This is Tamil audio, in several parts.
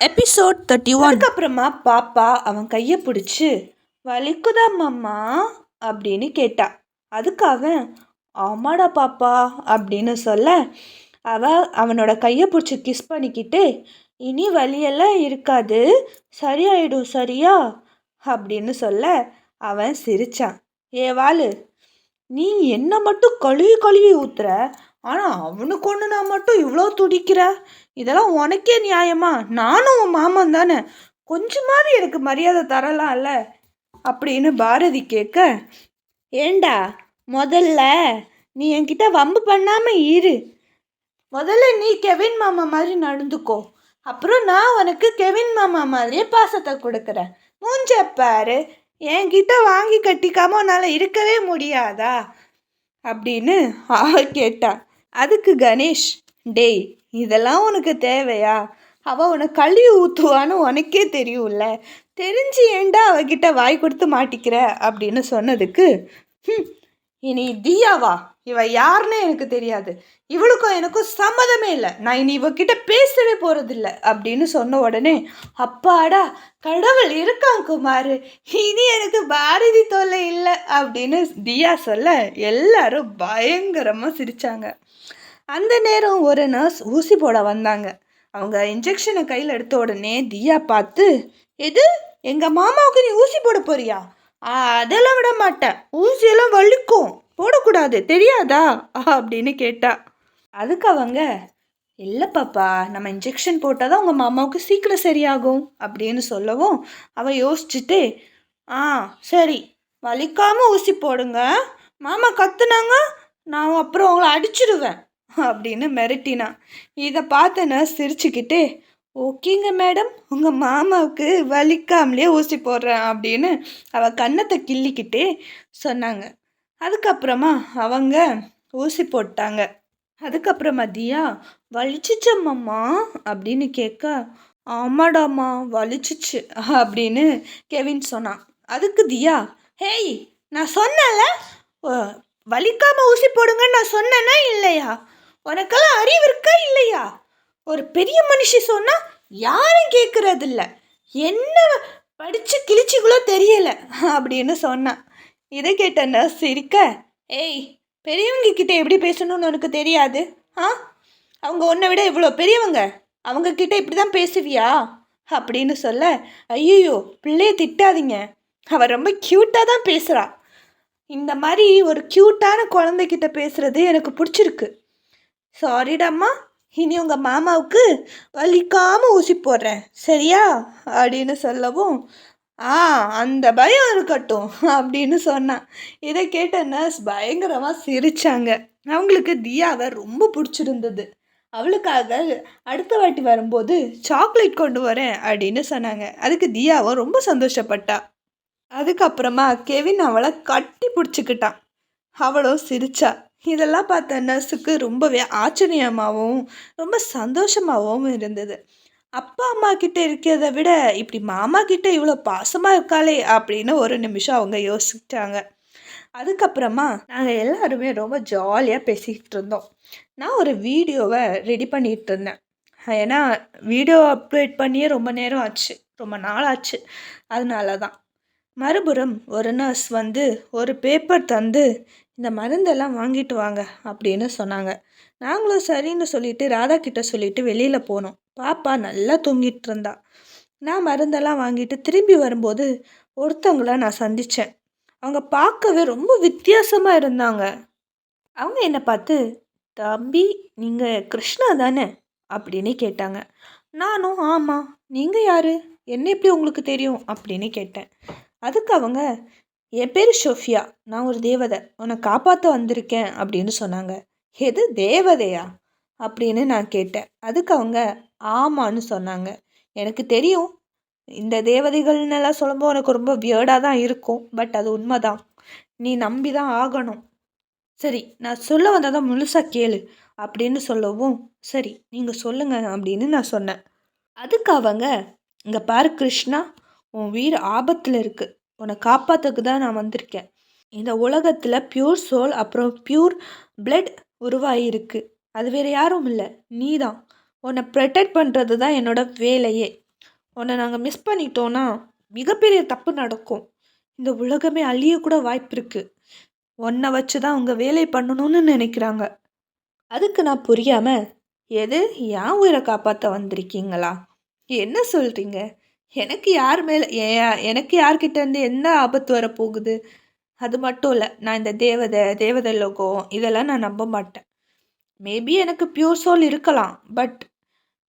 எபிசோட் தேர்ட்டி ஒன் அதுக்கப்புறமா பாப்பா அவன் கையை பிடிச்சி வலிக்குதா மாமா? அப்படின்னு கேட்டா. அதுக்கு அவன் ஆமாடா பாப்பா அப்படின்னு சொல்ல அவ அவனோட கையை பிடிச்சி கிஸ் பண்ணிக்கிட்டு இனி வலியெல்லாம் இருக்காது சரியாயிடும் சரியா? அப்படின்னு சொல்ல அவன் சிரிச்சான். ஏ வாளு நீ என்ன மட்டும் கழுவி கழுவி ஊத்துற ஆனால் அவனுக்கு ஒன்று நான் மட்டும் இவ்வளோ துடிக்கிற? இதெல்லாம் உனக்கே நியாயமா? நானும் உன் மாமன் தானே. கொஞ்சமாவது எனக்கு மரியாதை தரலாம்ல? அப்படின்னு பாரதி கேட்க ஏண்டா முதல்ல நீ என்கிட்ட வம்பு பண்ணாம இரு. முதல்ல நீ கெவின் மாமா மாதிரி நடந்துக்கோ. அப்புறம் நான் உனக்கு கெவின் மாமா மாதிரியே பாசத்தை கொடுக்குறேன். மூஞ்ச பாரு. என்கிட்ட வாங்கி கட்டிக்காம உன்னால் இருக்கவே முடியாதா? அப்படின்னு ஆ கேட்டான் அதுக்கு கணேஷ் டேய் இதெல்லாம் உனக்கு தேவையா? அவ உனக்கு கழுவி ஊற்றுவான்னு உனக்கே தெரியும்ல. தெரிஞ்சு ஏன்டா அவகிட்ட வாய் கொடுத்து மாட்டிக்கிற? அப்படின்னு சொன்னதுக்கு இனி தியாவா இவ யாருன்னு எனக்கு தெரியாது. இவளுக்கும் எனக்கும் சம்மதமே இல்லை. நான் இனி இவகிட்ட பேசவே போறதில்ல. அப்படின்னு சொன்ன உடனே அப்பாடா கடவுள் இருக்கான் குமார். இனி எனக்கு பாரதி தொல்லை இல்லை. அப்படின்னு தியா சொல்ல எல்லாரும் பயங்கரமாக சிரிச்சாங்க. அந்த நேரம் ஒரு நர்ஸ் ஊசி போட வந்தாங்க. அவங்க இன்ஜெக்ஷனை கையில் எடுத்த உடனே தியா பார்த்து எது? எங்கள் மாமாவுக்கு நீ ஊசி போட போறியா? அதெல்லாம் விட மாட்டேன். ஊசியெல்லாம் வலிக்கும். போடக்கூடாது. தெரியாதா? அப்படின்னு கேட்டா. அதுக்கு அவங்க இல்லை பாப்பா நம்ம இன்ஜெக்ஷன் போட்டால் தான் உங்கள் மாமாவுக்கு சீக்கிரம் சரியாகும். அப்படின்னு சொல்லவும் அவள் யோசிச்சுட்டு ஆ சரி. வலிக்காமல் ஊசி போடுங்க. மாமா கத்துனாங்க. நான் அப்புறம் அவங்கள அடிச்சிடுவேன் அப்படின்னு மிரட்டினான் இதை பார்த்த நர்ஸ் சிரிச்சுக்கிட்டே ஓகேங்க மேடம் உங்கள் மாமாவுக்கு வலிக்காமலே ஊசி போடுறேன் அப்படின்னு அவள் கன்னத்தை கிள்ளிக்கிட்டே சொன்னாங்க. அதுக்கப்புறமா அவங்க ஊசி போட்டாங்க. அதுக்கப்புறமா தியா வலிச்சிச்சம்மாம்மா அப்படின்னு கேட்க ஆமாடாம்மா வலிச்சிச்சு அப்படின்னு கெவின் சொன்னான். அதுக்கு தியா ஹேய் நான் சொன்னேன்ல ஓ, ஊசி போடுங்கன்னு நான் சொன்னேன்னா இல்லையா? உனக்கெல்லாம் அறிவு இருக்கா இல்லையா? ஒரு பெரிய மனுஷி சொன்னால் யாரும் கேட்கறதில்ல என்ன படித்து கிழிச்சிக்குள்ளோ தெரியலை அப்படின்னு சொன்னான் இதை கேட்ட நர்ஸ் இருக்க ஏய் பெரியவங்க கிட்ட எப்படி பேசணும்னு உனக்கு தெரியாது? ஆ? அவங்க உன்னை விட இவ்வளோ பெரியவங்க அவங்க கிட்ட இப்படி தான் பேசுவியா? அப்படின்னு சொல்ல ஐயோ பிள்ளைய திட்டாதீங்க. அவள் ரொம்ப க்யூட்டாக தான் பேசுகிறா இந்த மாதிரி ஒரு க்யூட்டான குழந்தைகிட்ட பேசுகிறது எனக்கு பிடிச்சிருக்கு. சாரிடாம்மா இனி உங்கள் மாமாவுக்கு வலிக்காமல் ஊசி போடுறேன். சரியா? அப்படின்னு சொல்லவும் ஆ அந்த பயம் இருக்கட்டும் அப்படின்னு சொன்னான். இதை கேட்ட நர்ஸ் பயங்கரமாக சிரித்தாங்க அவங்களுக்கு தியாவை ரொம்ப பிடிச்சிருந்தது. அவளுக்காக அடுத்த வாட்டி வரும்போது சாக்லேட் கொண்டு வரேன் அப்படின்னு சொன்னாங்க. அதுக்கு தியாவும் ரொம்ப சந்தோஷப்பட்டா. அதுக்கப்புறமா கெவின் அவளை கட்டி பிடிச்சிக்கிட்டான். அவளும் சிரிச்சா. இதெல்லாம் பார்த்த நர்ஸுக்கு ரொம்பவே ஆச்சரியமாகவும் ரொம்ப சந்தோஷமாகவும் இருந்தது. அப்பா அம்மா கிட்ட இருக்கிறத விட இப்படி மாமா கிட்ட இவ்வளோ பாசமாக இருக்காளே அப்படின்னு ஒரு நிமிஷம் அவங்க யோசிச்சாங்க அதுக்கப்புறமா நாங்கள் எல்லாருமே ரொம்ப ஜாலியாக பேசிக்கிட்டு இருந்தோம். நான் ஒரு வீடியோவை ரெடி பண்ணிகிட்டு இருந்தேன். ஏன்னா வீடியோ அப்டேட் பண்ணியே ரொம்ப நேரம் ஆச்சு. ரொம்ப நாள் ஆச்சு. அதனால தான். மறுபுறம் ஒரு நர்ஸ் வந்து ஒரு பேப்பர் தந்து இந்த மருந்தெல்லாம் வாங்கிட்டு வாங்க அப்படின்னு சொன்னாங்க. நாங்களும் சரின்னு சொல்லிட்டு ராதா கிட்ட சொல்லிட்டு வெளியில் போனோம். பாப்பா நல்லா தூங்கிட்டு இருந்தா. நான் மருந்தெல்லாம் வாங்கிட்டு திரும்பி வரும்போது ஒருத்தவங்கள நான் சந்தித்தேன் அவங்க பார்க்கவே ரொம்ப வித்தியாசமாக இருந்தாங்க. அவங்க என்னை பார்த்து தம்பி நீங்கள் கிருஷ்ணா தானே? அப்படின்னு கேட்டாங்க. நானும் ஆமாம் நீங்கள் யார்? என்ன எப்படி உங்களுக்கு தெரியும்? அப்படின்னு கேட்டேன். அதுக்கு அவங்க என் பேர் ஷோஃபியா. நான் ஒரு தேவதை. உன்னை காப்பாற்ற வந்திருக்கேன் அப்படின்னு சொன்னாங்க. எது தேவதையா? அப்படின்னு நான் கேட்டேன். அதுக்கு அவங்க ஆமான்னு சொன்னாங்க. எனக்கு தெரியும். இந்த தேவதைகள்னெல்லாம் சொல்லும்போது உனக்கு ரொம்ப வியர்டாக தான் இருக்கும். பட் அது உண்மைதான். நீ நம்பி தான் ஆகணும். சரி நான் சொல்ல வந்ததை முழுசாக கேளு அப்படின்னு சொல்லவும் சரி நீங்கள் சொல்லுங்க அப்படின்னு நான் சொன்னேன். அதுக்கு அவங்க இங்கே பாரு கிருஷ்ணா. உன் உயிர் ஆபத்தில் இருக்குது உன்னை காப்பாற்றுக்கு தான் நான் வந்திருக்கேன். இந்த உலகத்தில் பியூர் சோல் அப்புறம் பியூர் பிளட் உருவாகியிருக்கு அது வேறு யாரும் இல்லை. நீ தான் உன்னை ப்ரொடெக்ட் பண்ணுறது தான் என்னோட வேலையே. உன்னை நாங்கள் மிஸ் பண்ணிட்டோன்னா மிகப்பெரிய தப்பு நடக்கும். இந்த உலகமே அழியக்கூட வாய்ப்பு இருக்குது உன்னை வச்சு தான் அவங்க வேலை பண்ணணும்னு நினைக்கிறாங்க. அதுக்கு நான் புரியாமல் எது? என் உயிரை காப்பாற்ற வந்திருக்கீங்களா? என்ன சொல்கிறீங்க எனக்கு யார் மேலே எனக்கு யார்கிட்ட இருந்து என்ன ஆபத்து வரப்போகுது? அது மட்டும் இல்லை நான் இந்த தேவதை தேவதை லோகம் இதெல்லாம் நான் நம்ப மாட்டேன். மேபி எனக்கு பியூர் சோல் இருக்கலாம் பட்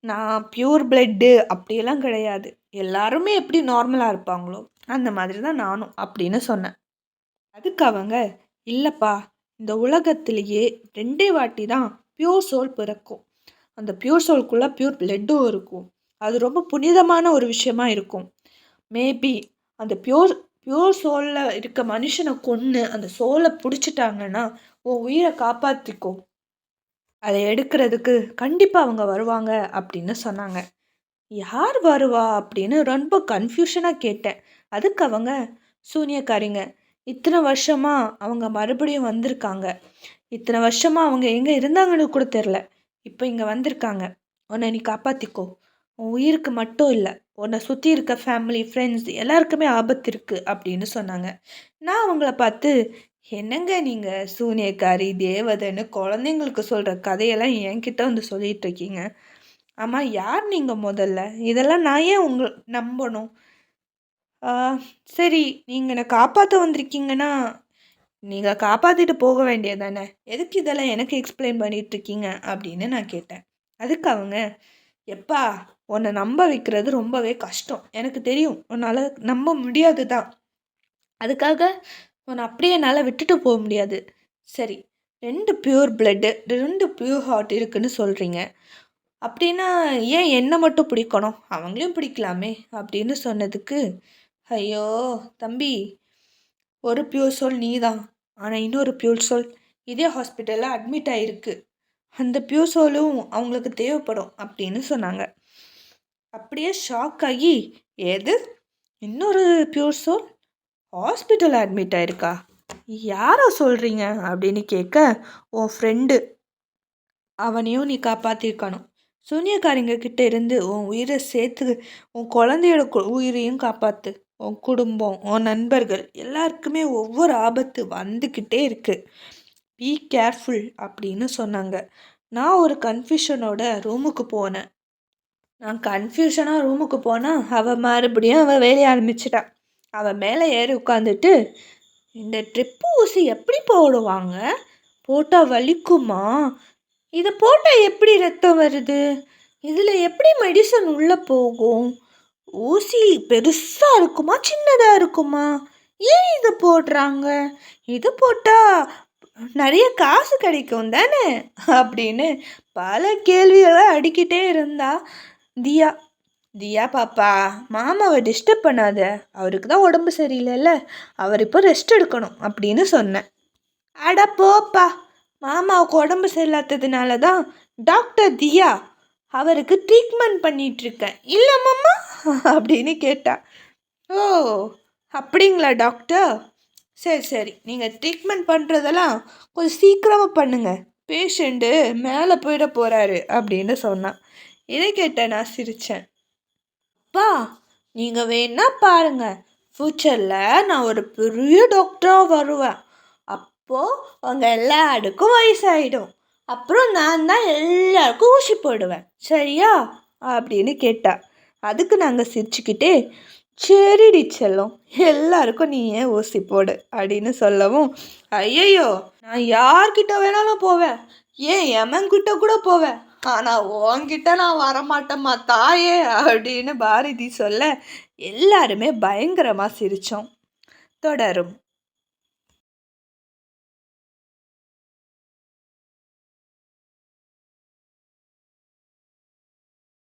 நான் பியூர் பிளட்டு அப்படியெல்லாம் கிடையாது. எல்லாருமே எப்படி நார்மலாக இருப்பாங்களோ அந்த மாதிரி தான் நானும் அப்படின்னு சொன்னேன். அதுக்கு அவங்க இல்லைப்பா இந்த உலகத்திலேயே ரெண்டே வாட்டி தான் பியூர் சோல் பிறக்கும். அந்த பியூர் சோல்குள்ளே பியூர் பிளட்டும் இருக்கும். அது ரொம்ப புனிதமான ஒரு விஷயமா இருக்கும். மேபி அந்த பியூர் பியூர் சோலில் இருக்க மனுஷனை கொன்று அந்த சோலை பிடிச்சிட்டாங்கன்னா உன் உயிரை காப்பாற்றிக்கும் அதை எடுக்கிறதுக்கு கண்டிப்பாக அவங்க வருவாங்க அப்படின்னு சொன்னாங்க. யார் வருவா அப்படின்னு ரொம்ப கன்ஃபியூஷனாக கேட்டேன். அதுக்கு அவங்க சூனியக்காரிங்க இத்தனை வருஷமாக அவங்க மறுபடியும் வந்திருக்காங்க. இத்தனை வருஷமாக அவங்க எங்கே இருந்தாங்கன்னு கூட தெரில இப்போ இங்கே வந்திருக்காங்க. உன்னை நீ காப்பாற்றிக்கோ உன் உயிருக்கு மட்டும் இல்லை உன்னை சுற்றி இருக்க ஃபேமிலி ஃப்ரெண்ட்ஸ் எல்லாருக்குமே ஆபத்து இருக்குது அப்படின்னு சொன்னாங்க. நான் அவங்கள பார்த்து என்னங்க நீங்கள் சூனியக்காரி தேவதைன்னு குழந்தைங்களுக்கு சொல்கிற கதையெல்லாம் என்கிட்ட வந்து சொல்லிகிட்டு இருக்கீங்க. ஆமாம் யார் நீங்கள் முதல்ல? இதெல்லாம் நான் ஏன் உங்கள் நம்பணும்? சரி நீங்கள் என்னை காப்பாற்ற வந்திருக்கீங்கன்னா நீங்கள் காப்பாற்றிட்டு போக வேண்டியது தானே எதுக்கு இதெல்லாம் எனக்கு எக்ஸ்பிளைன் பண்ணிகிட்ருக்கீங்க அப்படின்னு நான் கேட்டேன். அதுக்கு அவங்க எப்பா உன்னை நம்ப வைக்கிறது ரொம்பவே கஷ்டம். எனக்கு தெரியும். உன்னால் நம்ப முடியாது தான் அதுக்காக உன்னை அப்படியே என்னால் விட்டுட்டு போக முடியாது. சரி ரெண்டு பியூர் பிளட்டு ரெண்டு பியூர் ஹார்ட் இருக்குன்னு சொல்கிறீங்க அப்படின்னா ஏன் என்னை மட்டும் பிடிக்கணும்? அவங்களையும் பிடிக்கலாமே அப்படின்னு சொன்னதுக்கு ஐயோ தம்பி ஒரு பியூர் சோல் நீ தான் ஆனால் இன்னொரு பியூர் சோல் இதே ஹாஸ்பிட்டலில் அட்மிட் ஆகிருக்கு அந்த பியூர் சோலும் அவங்களுக்கு தேவைப்படும் அப்படின்னு சொன்னாங்க. அப்படியே ஷாக் ஆகி ஏது இன்னொரு பியூர் சோல் ஹாஸ்பிட்டல் அட்மிட் ஆயிருக்கா? யாரோ சொல்கிறீங்க அப்படின்னு கேட்க உன் ஃப்ரெண்டு அவனையும் நீ காப்பாற்றிருக்கணும் சூனியக்காரிங்க கிட்ட இருந்து உன் உயிரை சேர்த்து உன் குழந்தையோட உயிரையும் காப்பாற்று உன் குடும்பம் உன் நண்பர்கள் எல்லாருக்குமே ஒவ்வொரு ஆபத்து வந்துக்கிட்டே இருக்குது பி கேர்ஃபுல் அப்படின்னு சொன்னாங்க. நான் ஒரு கன்ஃபியூஷனோட ரூமுக்கு போனேன். நான் கன்ஃபியூஷனாக ரூமுக்கு போனால் அவள் மறுபடியும் அவள் வேலையை ஆரம்பிச்சிட்டான் அவள் மேலே ஏறி உட்காந்துட்டு இந்த ட்ரிப்பு ஊசி எப்படி போடுவாங்க? போட்டால் வலிக்குமா? இதை போட்டால் எப்படி ரத்தம் வருது? இதில் எப்படி மெடிசன் உள்ளே போகும்? ஊசி பெருசாக இருக்குமா? சின்னதாக இருக்குமா? ஏன் இதை போடுறாங்க? இது போட்டால் நிறைய காசு கிடைக்கும் தானே அப்படின்னு பல கேள்விகளை அடிக்கிட்டே இருந்தா. தியா. தியா பாப்பா மாமாவை டிஸ்டர்ப் பண்ணாத. அவருக்கு தான் உடம்பு சரியில்லைல்ல. அவர் இப்போ ரெஸ்ட் எடுக்கணும் அப்படின்னு சொன்னேன். அட போப்பா மாமாவுக்கு உடம்பு சரியில்லாததுனால தான் டாக்டர் தியா அவருக்கு ட்ரீட்மெண்ட் பண்ணிகிட்ருக்கேன் இல்லை மாமா அப்படின்னு கேட்டா. ஓ அப்படிங்களா டாக்டர் சரி சரி நீங்கள் ட்ரீட்மெண்ட் பண்ணுறதெல்லாம் கொஞ்சம் சீக்கிரமாக பண்ணுங்கள் பேஷண்ட்டு மேலே போயிட போகிறாரு அப்படின்னு சொன்னான். இதை கேட்டேன் நான் சிரித்தேன் அப்பா நீங்கள் வேணா பாருங்கள் ஃப்யூச்சரில் நான் ஒரு பெரிய டாக்டராக வருவேன். அப்போது உங்கள் எல்லாருக்கும் வயசாகிடும் அப்புறம் நான் தான் எல்லாருக்கும் ஊசி போடுவேன். சரியா? அப்படின்னு கேட்டா. அதுக்கு நாங்கள் சிரிச்சுக்கிட்டே சரிடி செல்லம் எல்லாருக்கும் நீ ஏன் ஊசி போடு அப்படின்னு சொல்லவும் ஐயையோ நான் யார்கிட்ட வேணாலும் போவேன். ஏன் எமன்கிட்ட கூட போவேன். ஆனால் உன்கிட்ட நான் வரமாட்டேம்மா தாயே அப்படின்னு பாரதி சொல்ல எல்லாருமே பயங்கரமாக சிரித்தோம் தொடரும்.